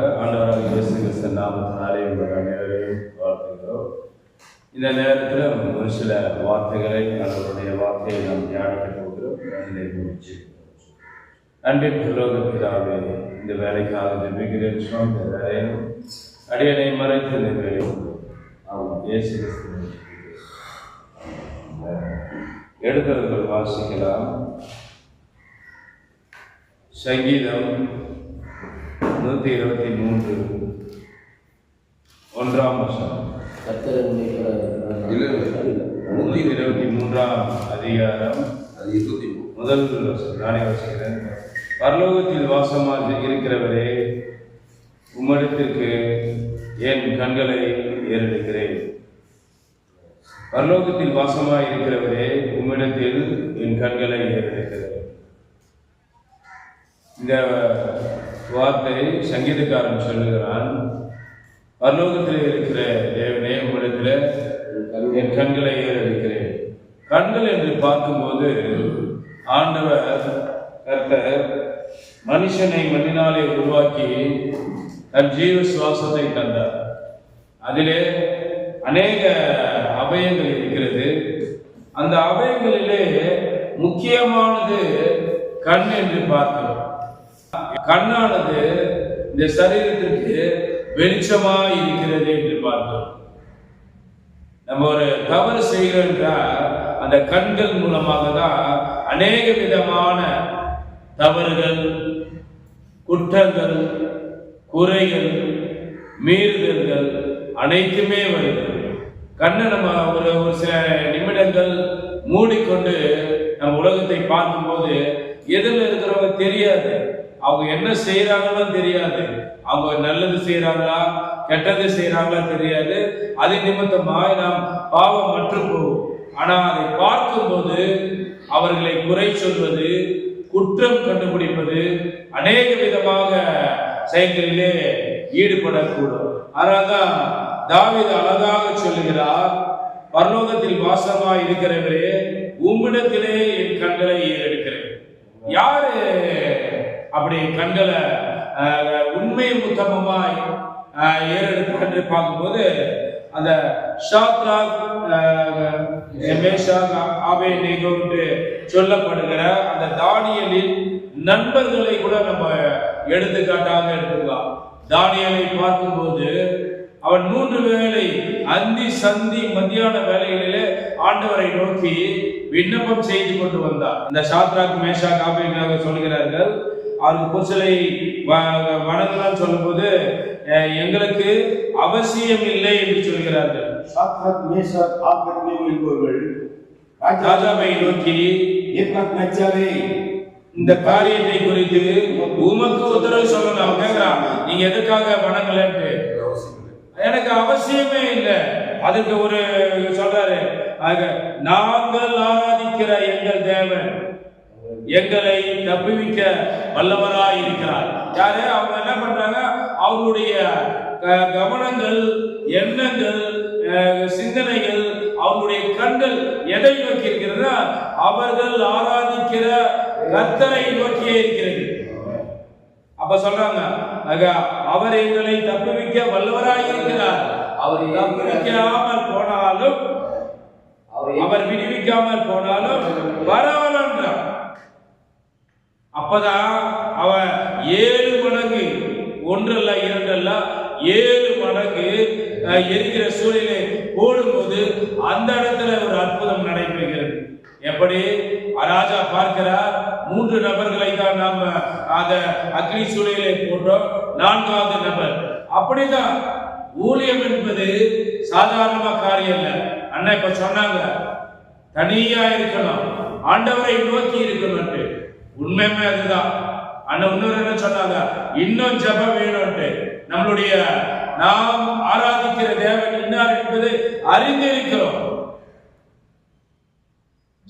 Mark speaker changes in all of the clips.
Speaker 1: ஆண்டவராக இயேசு கிறிஸ்து நாமத்தினாலே உங்கள் அனைவரையும் வாழ்த்துகிறோம். இந்த நேரத்தில் ஒரு சில வார்த்தைகளை அவருடைய வார்த்தையை நாம் தியானிக்க போகிறோம். அன்பின் இந்த வேலைக்காக ஜெபிக்கிறேன். இந்த அடியனை மறைத்து இந்த வேலை ஆமாம் இயேசு கிறிஸ்து வாசிக்கலாம். சங்கீதம் நூற்றி இருபத்தி மூன்று. ஒன்றாம் வருஷம். நூற்றி இருபத்தி மூன்றாம் அதிகாரம். முதல் நானே வசிக்கிறேன் பரலோகத்தில் வாசமாக இருக்கிறவரே உம்மிடத்திற்கு என் கண்களை ஏறெடுக்கிறேன். பரலோகத்தில் வாசமாக இருக்கிறவரே உம்மிடத்தில் என் கண்களை ஏறெடுக்கிறேன். இந்த வார்த்தை சங்கீதக்காரன் சொல்லுகிறான். பரலோகத்தில் இருக்கிற தேவனே உங்களிடத்தில் என் கண்களை ஏறெடுக்கிறேன். கண்கள் என்று பார்க்கும்போது ஆண்டவர் கர்த்தர் மனுஷனை மண்ணினாலே உருவாக்கி தன் ஜீவ சுவாசத்தை தந்தார். அதிலே அநேக அபயங்கள் இருக்கிறது. அந்த அபயங்களிலே முக்கியமானது கண் என்று பார்க்கிறோம். கண்ணானது இந்த சரீரத்திற்கு வெளிச்சமா இருக்கிறது என்று பார்க்கிறோம். நம்ம ஒரு தவறு செய்கிறோம் என்றால் அந்த கண்கள் மூலமாக தான் அநேக விதமான தவறுகள் குற்றங்கள் குறைகள் மீறுதல்கள் அனைத்துமே வருது. கண்ணை நம்ம ஒரு ஒரு சில நிமிடங்கள் மூடிக்கொண்டு நம்ம உலகத்தை பார்க்கும்போது எதில் இருக்கிறவங்க தெரியாது. அவங்க என்ன செய்யறாங்கன்னு தெரியாது. அவங்க நல்லது செய்யறாங்களா கெட்டது செய்யறாங்களா தெரியாது. அதை நிமித்தமாய் நாம் பாவம் மற்று போவோம் ஆனா அதை பார்க்கும்போது அவர்களை குறை சொல்வது குற்றம் கண்டுபிடிப்பது அநேக விதமாக செயல்களிலே ஈடுபடக்கூடும். அதனால்தான் தாவித அழகாக சொல்லுகிறார் பரலோகத்தில் வாசமாய் இருக்கிறவரே உம்மிடத்திலே என் கண்களை ஏறெடுக்கிறேன். யாரு அப்படி கண்களை உண்மை உத்தமமாய் ஏறெடுத்து ஏறெடுக்க என்று பார்க்கும்போது அந்த ஷாத்ராக் அஹ், மேஷாக் ஆபே என்று சொல்லப்படுகிற அந்த தானியலின் நண்பர்களை கூட நம்ம எடுத்துக்காட்டாக எடுத்துக்கலாம். தானியலை பார்க்கும்போது அவன் மூன்று வேளை அந்தி சந்தி மத்தியான வேலைகளிலே ஆண்டவரை நோக்கி விண்ணப்பம் செய்து கொண்டு வந்தார் அந்த சாத்ராக் மேஷா காபியாக சொல்கிறார்கள் அவருக்கு புருஷலை வணங்கலாம் சொல்லும்போது எங்களுக்கு அவசியம் இல்லை என்று சொல்கிறார்கள்.
Speaker 2: சாத்ராக் மேஷாக் ஆபத்நேகோ என்பவர்கள்
Speaker 1: ராஜாவை நோக்கி
Speaker 2: ஏப்ராக் நச்சாவே
Speaker 1: இந்த காரியத்தை குறித்து உமக்கு உத்தரவு சொல்லணும் கேட்கிறான் நீங்க எதுக்காக வணங்கலன்ட்டு? எனக்கு அவசியமே இல்லை. அதுக்கு ஒரு சொல்றாரு. ஆக, நாங்கள் ஆராதிக்கிற எங்கள் தேவன். எங்களை தப்புவிக்க வல்லவராய் இருக்கிறார். யாரு? அவங்க என்ன பண்றாங்க? அவருடைய க- கவனங்கள் எண்ணங்கள் அஹ், சிந்தனைகள் அவருடைய கண்கள் எதை நோக்கி இருக்கிறதா அவர்கள் ஆராதிக்கிற கர்த்தரை நோக்கியே இருக்கிறது. அப்ப சொல்றாங்க அவர் எங்களை தப்புவிக்க வல்லவராய் இருக்கிறார். அவர் தப்புவிக்காமல் போனாலும்
Speaker 3: அவர்
Speaker 1: விடுவிக்காமல் போனாலும் பரவாயில்லைன்றார். அப்பதான் அவன் ஏழு மடங்கு ஒன்றல்ல இரண்டல்ல ஏழு மடங்கு எரிக்கிற சூழலை போடும்போது அந்த இடத்துல ஒரு அற்புதம் நடைபெறுகிறது. எப்படி? ராஜா பார்க்கிறார் மூன்று நபர்களை தான் நாம அந்த அக்னி சூழலை போன்றோம் நான்காவது நபர். அப்படிதான் ஊழியம் என்பது சாதாரணமா காரியம் இல்லை. அண்ணா இப்ப சொன்னாங்க தனியா இருக்கணும் ஆண்டவரை நோக்கி இருக்கணும் உண்மையுமே அதுதான். அண்ணன் இன்னொரு என்ன சொன்னாங்க இன்னும் ஜபம் வேணும்ட்டு நம்மளுடைய நாம் ஆராதிக்கிற தேவன் இன்னார் என்பது அறிந்திருக்கிறோம்.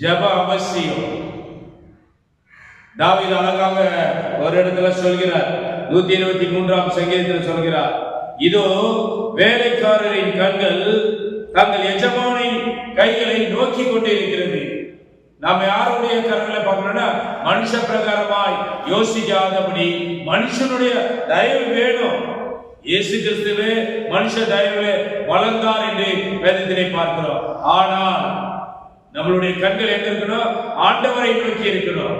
Speaker 1: ஜெப அவசியம். தாவித அழகாக ஒரு இடத்துல சொல்கிறார். நூத்தி இருபத்தி மூன்றாம் சங்கீதத்தில் சொல்கிறார் இதோ வேலைக்காரரின் கண்கள் தங்கள் எஜமானின் கைகளை நோக்கி கொண்டிருக்கிறது. நாம யாருடைய கரங்களை பார்க்கணும்னா மனுஷ பிரகாரமாய் யோசிக்காதபடி மனுஷனுடைய தயவு வேணும். இயேசு கிறிஸ்துவே மனுஷ தயவிலே வளர்ந்தார் என்று வேதத்திலே பார்க்கிறோம். ஆனால் நம்மளுடைய கண்கள் எங்க இருக்கணும்? ஆண்டவரை நோக்கி இருக்கணும்.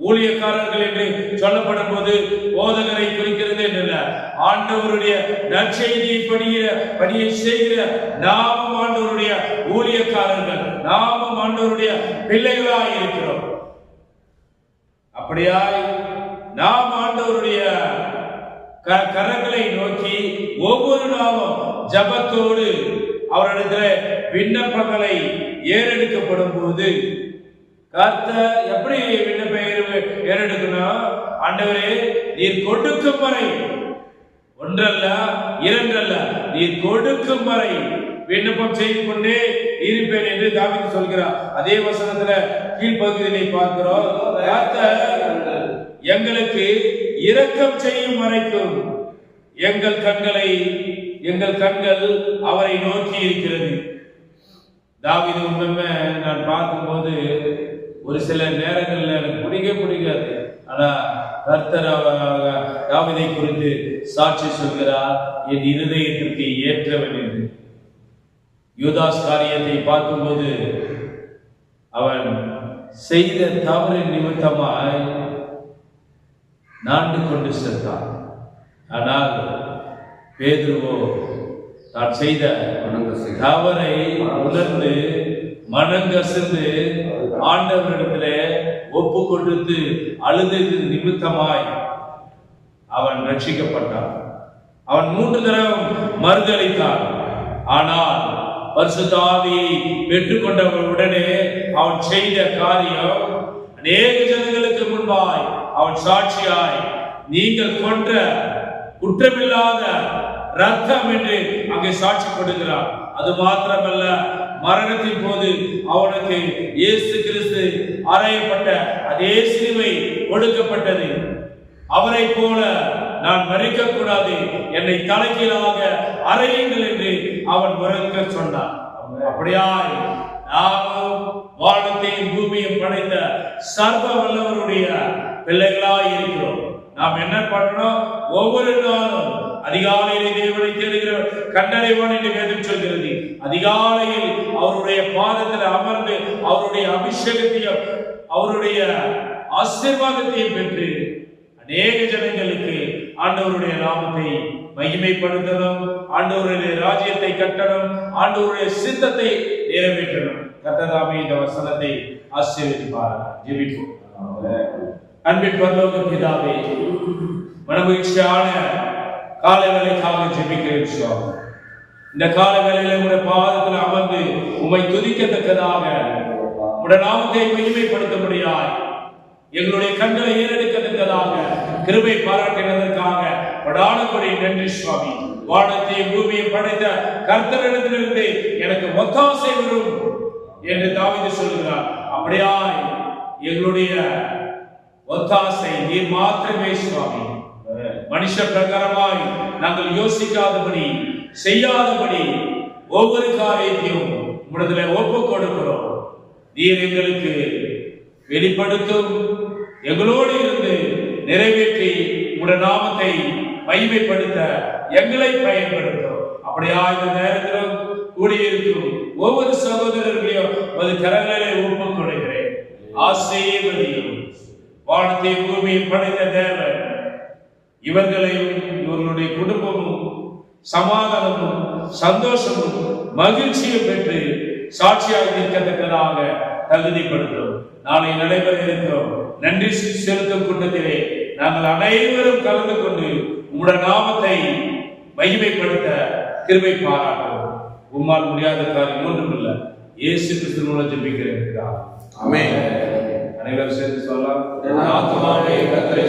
Speaker 1: ஊழியக்காரர்கள் என்று சொல்லப்படும் போது போதகரை குறிக்கிறது என்றல்ல. ஆண்டவருடைய நற்செய்தியை பணிகிற பணியை செய்கிற நாமும் ஆண்டவருடைய ஊழியக்காரர்கள் நாமும் ஆண்டவருடைய பிள்ளைகளாக இருக்கிறோம். அப்படியாய் நாம் ஆண்டவருடைய க- கரங்களை நோக்கி ஒவ்வொரு நாளும் ஜபத்தோடு அவரிடத்தில் விண்ணப்பங்களை ஏறெடுக்கப்படும் போது கர்த்தர் எப்படி விண்ணப்ப ஏறெடுக்கணும்? ஆண்டவரே நீர் கொடுக்கும் வரை ஒன்றல்ல இரண்டல்ல நீர் கொடுக்கும் வரை விண்ணப்பம் செய்து கொண்டே இருப்பேன் என்று தாவீது சொல்கிறார். அதே வசனத்துல கீழ்ப்பகுதியிலே பார்க்கிறோம். எங்களுக்கு இரக்கம் செய்யும் வரைக்கும் எங்கள் கண்களை எங்கள் கண்கள் அவரை நோக்கி இருக்கிறது. தாவிதம் உண்மை நான் பார்க்கும்போது ஒரு சில நேரங்கள்ல எனக்கு பிடிக்க பிடிக்காது. ஆனா கர்த்தர் தாவீதை குறித்து சாட்சி சொல்கிறார். என் இருதயத்திற்கு ஏற்றவன் என்று யூதாஸ் காரியத்தை பார்க்கும்போது அவன் செய்த தவறின் நிமித்தமாய் நாண்டு கொண்டு சென்றான். ஆனால் பேதுருவோ தான் செய்த தவறை உணர்ந்து மனங்கசிந்து ஆண்டவரிடத்திலே ஒப்பு கொடுத்து அழுதது நிமித்தமாய் அவன் ரட்சிக்கப்பட்டான் அவன் மூன்று தரம் மறுதளித்தான். ஆனால் பரிசுத்தாவியை பெற்றுக்கொண்டவன் உடனே அவன் செய்த காரியம் அநேக ஜனங்களுக்கு முன்பாய் அவன் சாட்சியாய் நீங்கள் கொன்ற குற்றமில்லாத ரத்தம் என்று அங்கே சாட்சி கொடுக்கிறார் அது மாத்திரமல்ல மரணத்தின் போது அவனுக்கு இயேசு கிறிஸ்து அறையப்பட்ட அதே சிலுவை கொடுக்கப்பட்டது. அவரை போல நான் மறிக்க கூடாது என்னை தலைக்கீழாக அறையுங்கள் என்று அவன் மறுக்க சொன்னான். அப்படியா நாமும் வானத்தையும் பூமியும் படைத்த சர்வ வல்லவருடைய பிள்ளைகளாய் இருக்கிறோம். நாம் என்ன பண்ணணும்? ஒவ்வொரு நாளும் அதிகாலையிலே தேவனை தேடுகிற கண்டறிவான் என்று வேதம் சொல்கிறது. அதிகாலையில் அவருடைய பாதத்தில் அமர்ந்து அவருடைய அபிஷேகத்தையும் அவருடைய ஆசீர்வாதத்தையும் பெற்று அநேக ஜனங்களுக்கு ஆண்டவருடைய நாமத்தை மகிமைப்படுத்தணும் ஆண்டவருடைய ராஜ்யத்தை கட்டணும் ஆண்டவருடைய சித்தத்தை நிறைவேற்றணும். கத்ததாமே இந்த வசனத்தை ஆசீர்வதிப்பார் ஜெபிப்போம். அன்பின் பரலோக பிதாவே மனமகிழ்ச்சியான காலை வேலைக்காக ஜெபிக்கிறேன் சுவாமி இந்த கால வேலையில உடைய பாதத்தில் அமர்ந்து உமை துதிக்கத்தக்கதாக உடைய நாமத்தை மகிமைப்படுத்தும்படியாய் எங்களுடைய கண்களை ஏறெடுக்கத்தக்கதாக கிருபை பாராட்டினதற்காக படானபடி நன்றி சுவாமி. வானத்தையும் பூமியை படைத்த கர்த்தரிடத்திலிருந்து எனக்கு ஒத்தாசை வரும் என்று தாவீது சொல்கிறார் அப்படியாய் எங்களுடைய ஒத்தாசை நீர் மாத்திரமே சுவாமி. மனுஷ பிரகாரமாய் நாங்கள் யோசிக்காதபடி செய்யாதபடி ஒவ்வொரு காரியத்தையும் உடத்துல ஒப்பு கொடுக்கிறோம். நீர் எங்களுக்கு வெளிப்படுத்தும். எங்களோடு இருந்து நிறைவேற்றி உடைய நாமத்தை மகிமைப்படுத்த எங்களை பயன்படுத்தும். அப்படியா இந்த நேரத்திலும் கூடியிருக்கும் ஒவ்வொரு சகோதரர்களையும் அது கரங்களை ஒப்புக் கொடுக்கிறேன். ஆசீர்வதியும். வானத்தை பூமியை படைத்த தேவன். இவர்களையும் இவர்களுடைய குடும்பமும் சமாதானமும் சந்தோஷமும் மகிழ்ச்சியும் பெற்று சாட்சியாக நிற்கத்தக்கதாக தகுதிப்படுத்தும். நாளை நடைபெற இருக்கிறோம். நன்றி செலுத்தும் கூட்டத்திலே நாங்கள் அனைவரும் கலந்து கொண்டு உம்முடைய நாமத்தை மகிமைப்படுத்த கிருபை பாராட்டும் உம்மால் முடியாத காரியம் ஒன்றுமில்லை இயேசு கிறிஸ்து மூலம் ஜெபிக்கிறேன்.
Speaker 4: ஆமென்.
Speaker 1: அனைவரும் சேர்ந்து சொல்லலாம்.
Speaker 3: என் ஆத்துமாவே கர்த்தரை